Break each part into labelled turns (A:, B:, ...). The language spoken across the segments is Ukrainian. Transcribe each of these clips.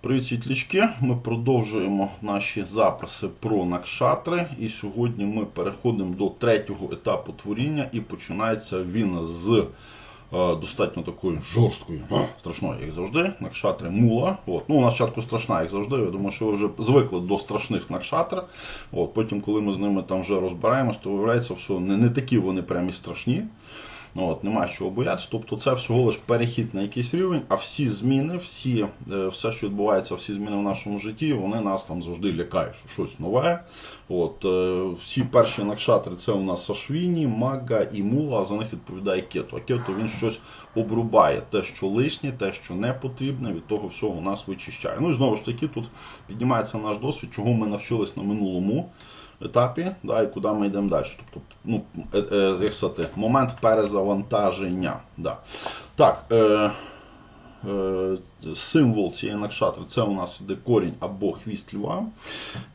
A: Привіт, світлячки! Ми продовжуємо наші записи про накшатри. І сьогодні ми переходимо до третього етапу творіння, і починається він з е, достатньо такої жорсткої, страшної, як завжди, накшатри мула. От. Ну, вона спочатку страшна, як завжди. Я думаю, що ви вже звикли до страшних накшатр. От. Потім, коли ми з ними там вже розбираємось, то виявляється, все не, не такі вони прямі страшні. Ну, от, немає чого боятися. Тобто це всього лиш перехід на якийсь рівень, а всі зміни, всі, е, все, що відбувається, всі зміни в нашому житті, вони нас там завжди лякають, що щось нове. От, е, всі перші накшатри це у нас Ашвіні, Мага і Мула, а за них відповідає Кето. А Кето він щось обрубає, те, що лишнє, те, що не потрібне, від того всього нас вичищає. Ну і знову ж таки, тут піднімається наш досвід, чого ми навчились на минулому етапі, да, і куди ми йдемо далі. Тобто, ну, е, е, як сказати, момент перезавантаження. Да. Так, е, е, символ цієї накшатри це у нас іде корінь або хвіст льва.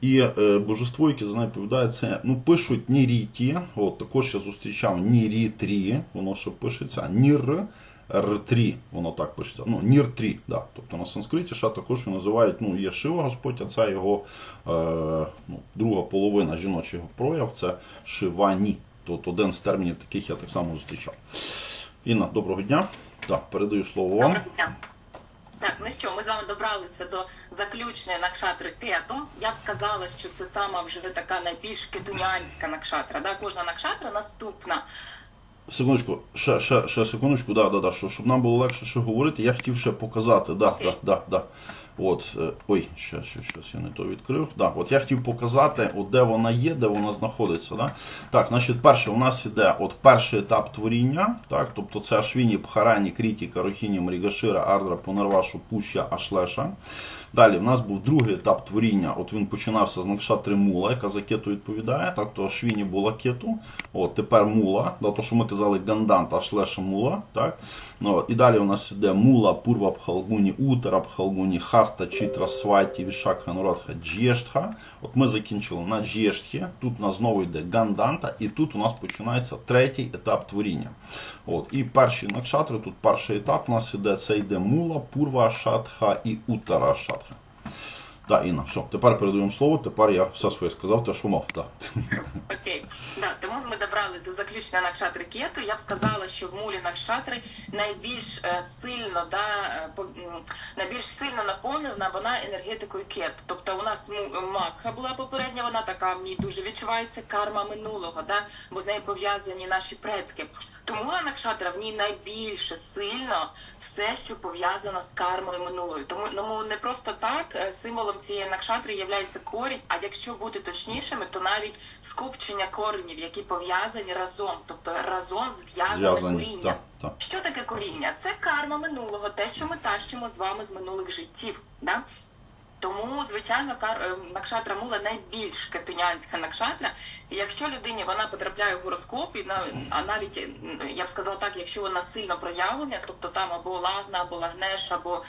A: І е, божество, яке за нею відповідає, це ну, пишуть Ніріті. От, також я зустрічав Нірітрі, воно ще пишеться, Нір. Р3, воно так пишеться. Ну, Нір 3, да. Тобто на санскриті ще також називають, ну, є Шива Господь, а це його е, ну, друга половина жіночого прояв, це Шивані. Тобто один з термінів таких я так само зустрічав. Інна, доброго дня. Так, передаю слово вам.
B: Так, ну що, ми з вами добралися до заключної накшатри кету. Я б сказала, що це сама вже така найбільш кетуніанська накшатра. Да? Кожна накшатра наступна.
A: Секундочку, ще, ще, ще секундочку, да, да, да, що, щоб нам було легше ще говорити, я хотів ще показати, да, да, да, да. От, е, ой, ще, ще, щось я не то відкрив. Да, от я хотів показати, от де вона є, де вона знаходиться. Да? Так, значить, перше, у нас іде от перший етап творіння, так, тобто це Ашвіні, Пхарані, Кріті, Карохіні, Мрігашира, Ардра, Понарвашу, Пуща, Ашлеша. Далі в нас був другий етап творіння. От він починався з Накшатри Мула, яка за кету відповідає. Так, то Ашвіні була кету. От тепер мула, да, то що ми казали Ганданта, Ашлеша Мула. Так? Ну, от, і далі у нас іде Мула, Пурва Пхалгуні, Утара Пхалгуні, Хаста, Чітра, Сваті, Вішакха, Нурадха, Джєштха. От ми закінчили на Джєштхі. Тут у нас знову йде Ганданта, і тут у нас починається третій етап творіння. От, і перші накшатри, тут перший етап у нас іде, це йде Мула, Пурва, Шатха і Утара Шатха. Так, Інна, все, тепер передаємо слово, тепер я все своє сказав, те, що мав. Да.
B: Окей, да, тому ми добрали до заключної накшатри кету. Я б сказала, що в мулі накшатри найбільш е, сильно, да, е, найбільш сильно наповнена вона енергетикою кету. Тобто у нас макха була попередня, вона така в ній дуже відчувається карма минулого, да, бо з нею пов'язані наші предки. Тому накшатра в ній найбільше сильно все, що пов'язано з кармою минулою. Тому тому не просто так е, символом цієї накшатри являється корінь. А якщо бути точнішими, то навіть скупчення коренів, які пов'язані разом, тобто разом зв'язане коріння.
A: Так, так.
B: Що таке коріння? Це карма минулого, те, що ми тащимо з вами з минулих життів. Да? Тому, звичайно, кар... е, накшатра мула найбільш кетунянська накшатра. Якщо людині вона потрапляє в гороскоп, і а навіть е, я б сказала так, якщо вона сильно проявлена, тобто там або лагна, або лагнеш, або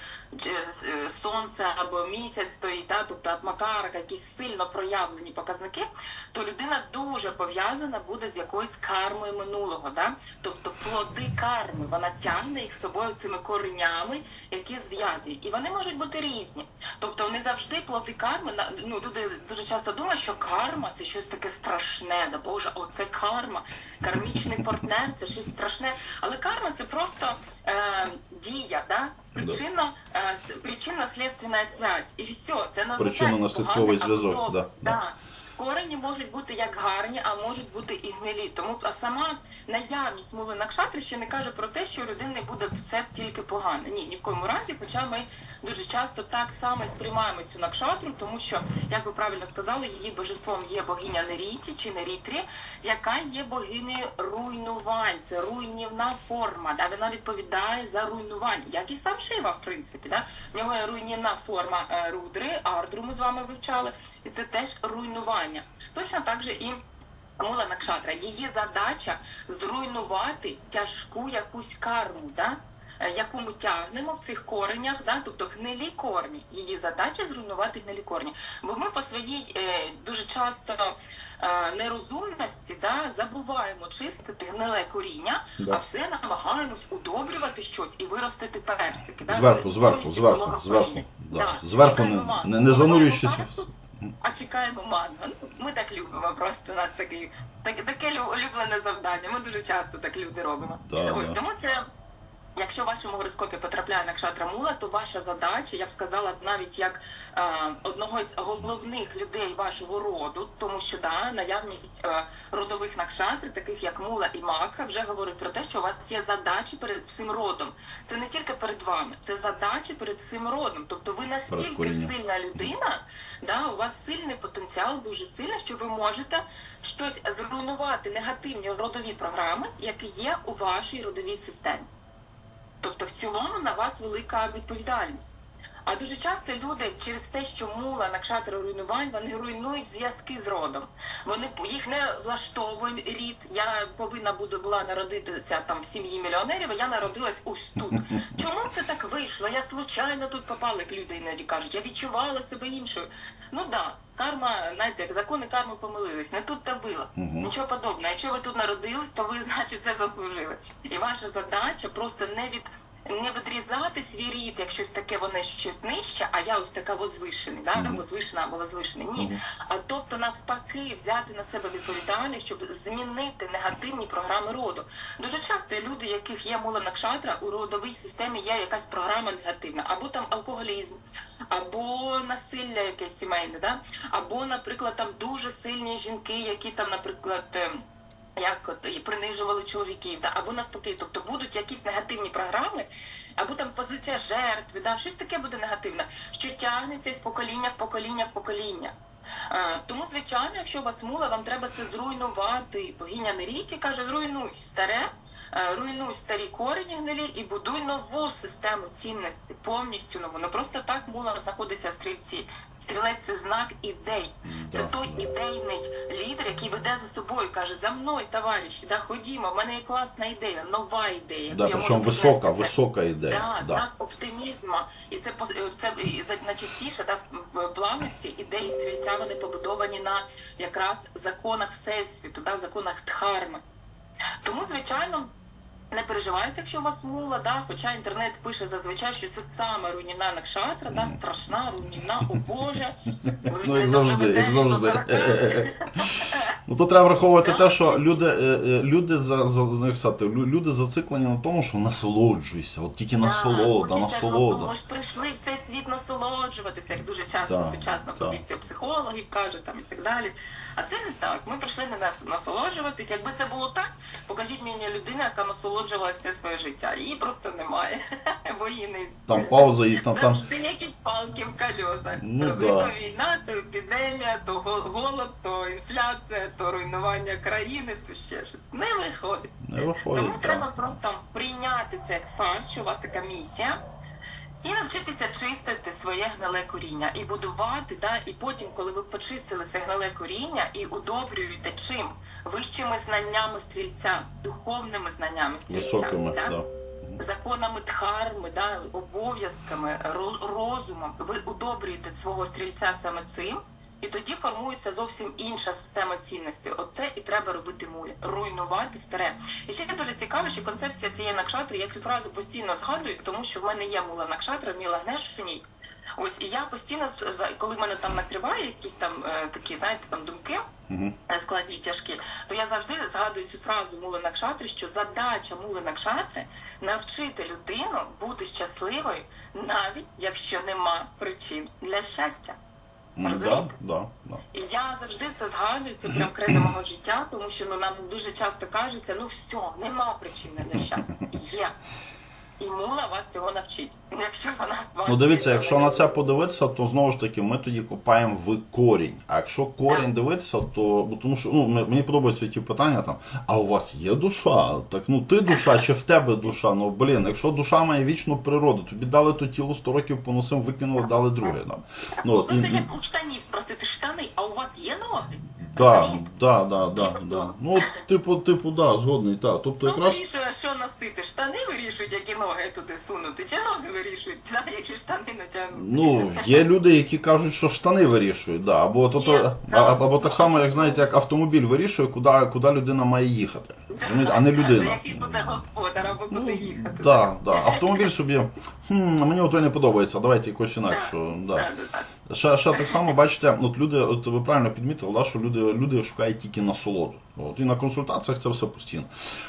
B: е, сонце, або місяць стоїть, да? тобто атмакарка, якісь сильно проявлені показники, то людина дуже пов'язана буде з якоюсь кармою минулого. Да? Тобто плоди карми, вона тягне їх з собою цими коренями, які зв'язують. І вони можуть бути різні. Тобто не завжди плоди карми. на- Ну, люди дуже часто думають, що карма це щось таке страшне. Да Боже, оце карма. Кармічний партнер це щось страшне. Але карма це просто е, дія, да? Причинно, е, с- причинно-слідственна связь. І все, це називається
A: Причинно-наслідковий зв'язок, да, да.
B: Корені можуть бути як гарні, а можуть бути і гнилі. Тому а сама наявність мули накшатри ще не каже про те, що у людини буде все тільки погане. Ні, ні в коєму разі, хоча ми дуже часто так само сприймаємо цю накшатру, тому що, як ви правильно сказали, її божеством є богиня Неріті чи Нерітрі, яка є богинею руйнувань. Це руйнівна форма. Да? Вона відповідає за руйнування, як і сам Шива, в принципі. Да? В нього є руйнівна форма е, рудри, ардру ми з вами вивчали, і це теж руйнування. Точно так же і Мула Накшатра. Її задача зруйнувати тяжку якусь карму. Да? Е, яку ми тягнемо в цих коренях, да? тобто гнилі корні. Її задача зруйнувати гнилі корні. Бо ми по своїй е, дуже часто е, нерозумності да, забуваємо чистити гниле коріння,
A: Да.
B: а все намагаємось удобрювати щось і виростити персики. Да?
A: Зверху, зверху, зверху, зверху,
B: коріння.
A: да. Зверху не- не- не занурюючись
B: А чекаємо манго. Ну, Ми так любимо. Просто у нас такий так, таке лю- улюблене завдання. Ми дуже часто так люди робимо.
A: Да,
B: Ось
A: да.
B: тому це. Якщо в вашому гороскопі потрапляє накшатра мула, то ваша задача, я б сказала, навіть як е, одного з головних людей вашого роду, тому що да, наявність е, родових накшатр, таких як мула і мака, вже говорить про те, що у вас є задачі перед всім родом. Це не тільки перед вами, це задачі перед всім родом. Тобто ви настільки сильна людина, да, у вас сильний потенціал, дуже сильний, що ви можете щось зруйнувати негативні родові програми, які є у вашій родовій системі. Тобто, в цілому на вас велика відповідальність. А дуже часто люди через те, що мула накшатра руйнувань, вони руйнують зв'язки з родом. Вони їх не влаштовує рід. Я повинна буду була народитися там в сім'ї мільйонерів, а я народилась ось тут. Чому це так вийшло? Я случайно тут попала, як люди іноді кажуть. Я відчувала себе іншою. Ну да, карма, знаєте, як закони карми помилились. Не тут та було.
A: Мгм.
B: Нічого подобного. Якщо ви тут народились, то ви, значить, це заслужили. І ваша задача просто не від. Не відрізати свій рід, як щось таке, воно щось нижче, а я ось така возвишений, да?
A: Мгм.
B: возвишена або возвишений. Ні.
A: Мгм.
B: А тобто навпаки взяти на себе відповідальність, щоб змінити негативні програми роду. Дуже часто люди, яких є мула накшатра, у родовій системі є якась програма негативна, або там алкоголізм, або насилля якесь сімейне, да? або, наприклад, там дуже сильні жінки, які там, наприклад. Як принижували чоловіків, да, або навпаки, тобто будуть якісь негативні програми, або там позиція жертви, да, щось таке буде негативне, що тягнеться з покоління в покоління в покоління. Тому, звичайно, якщо у вас мула, вам треба це зруйнувати. Богиня Неріті каже: зруйнуй старе, руйнуй старі корені гнилі і будуй нову систему цінностей, повністю нову. Не просто так мула знаходиться в стрільці. Стрілець це знак ідей. Це
A: Да,
B: той
A: да.
B: ідейний лідер, який веде за собою, каже: за мною, товариші, да, ходімо, в мене є класна ідея, нова ідея.
A: Да, причому висока.
B: Це-
A: висока ідея.
B: Да,
A: Да.
B: знак оптимізму. І це пос- це найчастіше да, в плавності ідеї стрільця вони побудовані на якраз законах всесвіту, да, законах дхарми. Тому, звичайно. Не переживайте, якщо у вас мула, да, хоча інтернет пише зазвичай, що це саме руйнівна накшатра, да, страшна, руйнівна, о Боже.
A: Ну, як завжди, як завжди. Ну то треба враховувати те, що люди, е, е, люди за, за, сказати, люди зациклені на тому, що насолоджуйся, от тільки насолода, насолода.
B: Ми ж прийшли в цей світ насолоджуватися, як дуже часто
A: Так,
B: сучасна
A: так.
B: позиція психологів каже там і так далі. А це не так. Ми прийшли не нас насолоджуватися. Якби це було так, покажіть мені людину, яка насолоджувалася все своє життя. Її просто немає. Бо її не.
A: Там пауза і там, там
B: Завжди палки в колесах.
A: Ну, да.
B: то війна, то епідемія, то голод, то інфляція, то руйнування країни, то ще щось. Не виходить.
A: не виходить.
B: Тому
A: так.
B: треба просто прийняти це як факт, що у вас така місія, і навчитися чистити своє гниле коріння і будувати, да, і потім, коли ви почистили це гниле коріння і удобрюєте чим? Вищими знаннями стрільця, духовними знаннями стрільця.
A: Високими,
B: да?
A: да.
B: Законами дхарми, да, обов'язками, розумом, ви удобрюєте свого стрільця саме цим, і тоді формується зовсім інша система цінностей. Оце і треба робити мулі. Руйнувати старе. І ще дуже цікаво, що концепція цієї накшатри, я цю фразу постійно згадую, тому що в мене є мула накшатра, міла гнешуній. Ось і я постійно коли мене там накриває якісь там е, такі, знаєте, там думки,
A: Мгм.
B: е, складні тяжкі, то я завжди згадую цю фразу Мули Накшатри, що задача Мули Накшатри навчити людину бути щасливою, навіть якщо нема причин для щастя.
A: М, Да, да, да.
B: І я завжди це згадую, це прям кредо мого життя, тому що ну нам дуже часто кажеться, ну все, нема причини для щастя. Є. І мула вас цього навчить. Якщо вона вас
A: Ну дивіться, якщо на це подивитися, то знову ж таки ми тоді копаємо в корінь. А якщо корінь дивитися, то бо тому що ну мені подобаються ті питання там. А у вас є душа? Так ну ти душа чи в тебе душа? Ну блін, якщо душа має вічну природу, тобі дали то тіло 100 років поносив, викинули, дали друге. Да. Ну,
B: Що це
A: і-
B: як у штанів спросити штани, а у вас є ноги?
A: Да, да, да, да, да. Ну, типу, типу, да, згодний, так. Тобто
B: Хто
A: якраз
B: вирішує, що носити? носити? Штани вирішують, які ноги туди сунути, чи ноги вирішують, да, які штани натягнути?
A: Ну, є люди, які кажуть, що штани вирішують, да. або, то, то, а- або так само, як знаєте, як автомобіль вирішує, куди, куди людина має їхати. Розумієте, А не
B: Так,
A: людина.
B: Який буде господар або куди їхати.
A: Так, да. Автомобіль собі, хм, мені ото не подобається, давайте якось інакше. Да.
B: Так, так.
A: Ще, ще так само, бачите, от люди, от ви правильно підмітили, да, що люди, люди шукають тільки насолоду. От, і на консультаціях це все постійно.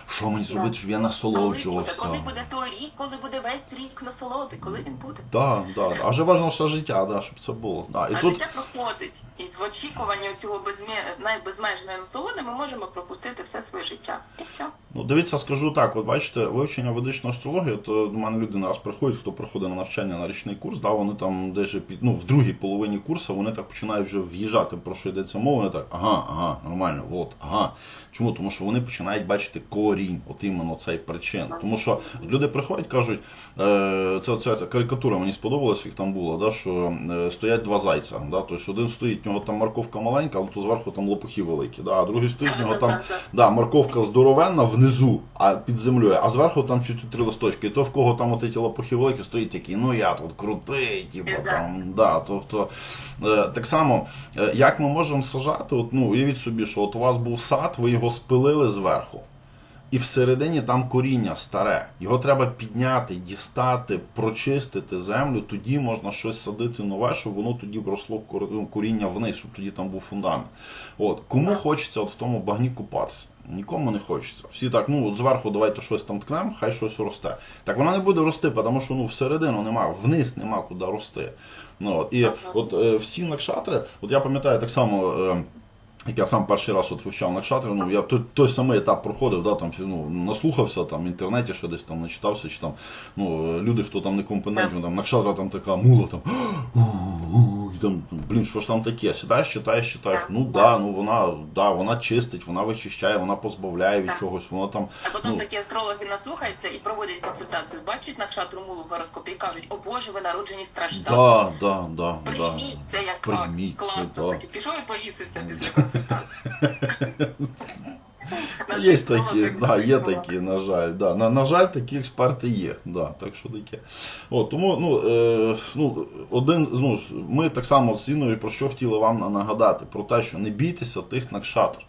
A: Що мені зробити, щоб я
B: Коли буде,
A: насолоджувався?
B: коли буде той рік, коли буде весь рік насолоди, коли він буде?
A: Да, да. А вже важливо все життя, да, щоб це було. Да. І
B: А
A: тут,
B: життя проходить, і в очікуванні цього безмє- найбезмежної насолоди ми можемо пропустити все своє життя. І все.
A: Ну, дивіться, скажу так, от бачите, вивчення ведичної астрології, то до мене люди раз приходять, хто приходить на навчання на річний курс, да, вони там десь під, ну, в другій половині курсу вони так починають вже в'їжджати, про що йдеться мова, вони так, ага, ага, нормально, от, ага. Чому? Тому що вони починають бачити корінь, от іменно цей причин. Тому що люди приходять, кажуть, е, це, це, це карикатура мені сподобалась, як там було, да, що е, стоять два зайця. Да, тобто один стоїть, в нього там морковка маленька, але то зверху там лопухи великі. Да, а другий стоїть, в нього там Да, морковка здоровенна внизу, а під землею, а зверху там чуть три листочки. І то в кого там от ті лопухи великі стоїть такий, ну я тут крутий, типу там, да, тобто е, так само, е, як ми можемо сажати, от, ну, уявіть собі, що от у вас був сад, ви його спилили зверху. І всередині там коріння старе. Його треба підняти, дістати, прочистити землю, тоді можна щось садити нове, щоб воно тоді росло кор- ну, коріння вниз, щоб тоді там був фундамент. От. Кому хочеться от в тому багні купатися? Нікому не хочеться. Всі так, ну от зверху давайте щось там ткнемо, хай щось росте. Так вона не буде рости, тому що ну, всередину нема, вниз нема куди рости. Ну, от. І от е, всі накшатри, от я пам'ятаю так само. Е, як я сам перший раз от вивчав накшатри, ну я той, той самий етап проходив, да, там, ну, наслухався там в інтернеті, ще десь там начитався, чи там ну, люди, хто там не компетентні, там накшатра там така мула, там, там, блін, що ж там таке? Сідаєш, читаєш, читаєш, ну да, ну вона, да, вона чистить, вона вичищає, вона позбавляє від
B: Так.
A: чогось, вона там.
B: А потім
A: ну,
B: такі астрологи наслухаються і проводять консультацію. Бачать накшатру мулу в гороскопі і кажуть, о Боже, ви народжені страждати.
A: Да, да, да, да.
B: Це як факт. Класно.
A: да.
B: Такий пішов і повісився після консультації.
A: Є такі, да, є такі, на жаль. Да. На, на жаль, такі експерти є. Да, так що таке. От, тому ну, е, ну, один, ну, ми так само з Іною про що хотіли вам нагадати, про те, що не бійтеся тих накшатр.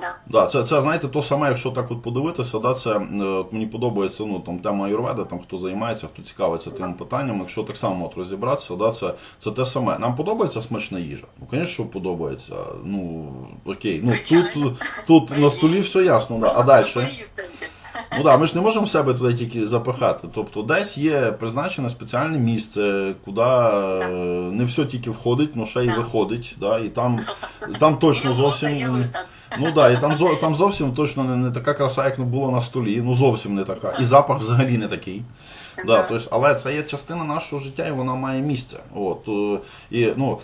B: Да.
A: Да, це, це знаєте, то саме, якщо так от подивитися, да, це е, от мені подобається ну, там, тема Аюрведа, там хто займається, хто цікавиться тим питанням, якщо так само от розібратися, да, це, це те саме. Нам подобається смачна їжа? Ну, звісно, що подобається. Ну, окей. Ну, тут, тут на столі все ясно, да. а далі. Ну да, ми ж не можемо в себе туди тільки запихати. Тобто десь є призначене спеціальне місце, куди е, не все тільки входить, але ще й
B: Так.
A: виходить. Да, і там, там точно зовсім.
B: Вода, так.
A: Ну да, і там, зо- там зовсім точно не, не така краса, як було на столі. Ну зовсім не така. І запах взагалі не такий. Да,
B: Так.
A: тобто, але це є частина нашого життя, і вона має місце. От, е, і, ну,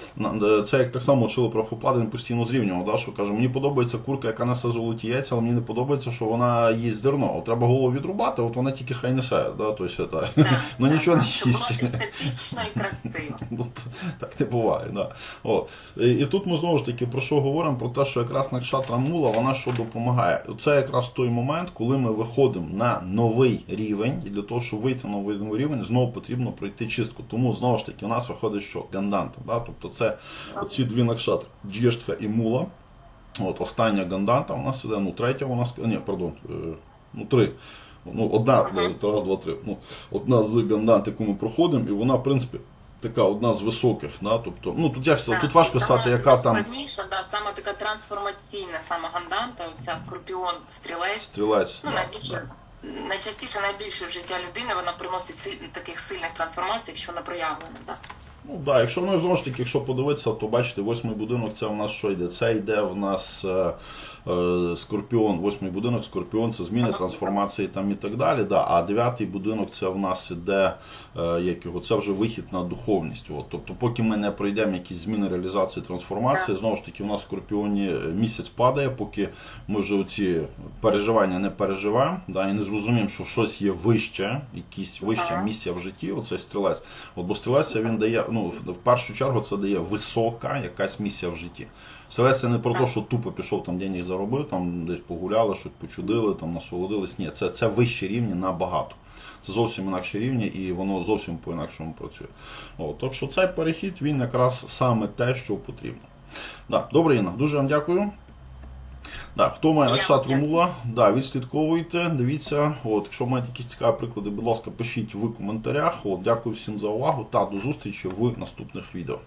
A: це як так само вчили про Хопада, він постійно зрівнював, да, що каже, мені подобається курка, яка несе золоті яйця, але мені не подобається, що вона їсть зерно. От треба голову відрубати, от вона тільки хай несе. Да, тобто, так. ну нічого не їсть.
B: естетично і красиво.
A: Ну, так не буває. Да. О. І, і тут ми знову ж таки про що говоримо? Про те, що якраз накшатра мула, вона що допомагає. Це якраз той момент, коли ми виходимо на новий рівень, і для того, щоб вийти на новий рівень, знову потрібно пройти чистку. Тому знову ж таки у нас виходить, що ганданта. Да? Тобто це ці дві накшатри, джєштха і мула. От, остання ганданта у нас іде, ну третя у нас, ні, пардон, е, ну три. Ну, одна, е, раз, два, три. Ну, одна з гандант, яку ми проходимо, і вона, в принципі, така одна з високих. Да? Тобто, ну, тут, як, сказати, тут важко сказати, яка там
B: найскладніша, да, сама така трансформаційна сама ганданта, оця скорпіон стрілець.
A: стрілець.
B: Ну,
A: да,
B: найбільше, найчастіше найбільше в життя людини вона приносить силь- таких сильних трансформацій, якщо вона проявлена. Да.
A: Ну да, якщо ну, знову ж таки, якщо подивитися, то бачите, восьмий будинок це в нас що йде? Це йде в нас е, скорпіон, восьмий будинок, скорпіон, це зміни, трансформації там і так далі. Да. А дев'ятий будинок це в нас іде, е, як його, це вже вихід на духовність. От. Тобто, поки ми не пройдемо якісь зміни реалізації, трансформації, знову ж таки, у нас в скорпіоні е, місяць падає, поки ми вже оці переживання не переживаємо, да, і не зрозуміємо, що щось є вище, якісь вища місія в житті, оцей стрілець. От бо стрілець він дає, ну в в першу чергу це дає висока якась місія в житті. Селець це не про те, що тупо пішов там денег заробив, там десь погуляли, щось почудили, там насолодились. Ні, це, це вищі рівні набагато. Це зовсім інакші рівні і воно зовсім по-інакшому працює. От, так що цей перехід він якраз саме те, що потрібно. Да, добре, Інна, дуже вам дякую. Да, хто має
B: вам
A: Ромула, да, відслідковуйте, дивіться. От, якщо маєте якісь цікаві приклади, будь ласка, пишіть в коментарях. От, дякую всім за увагу та до зустрічі в наступних відео.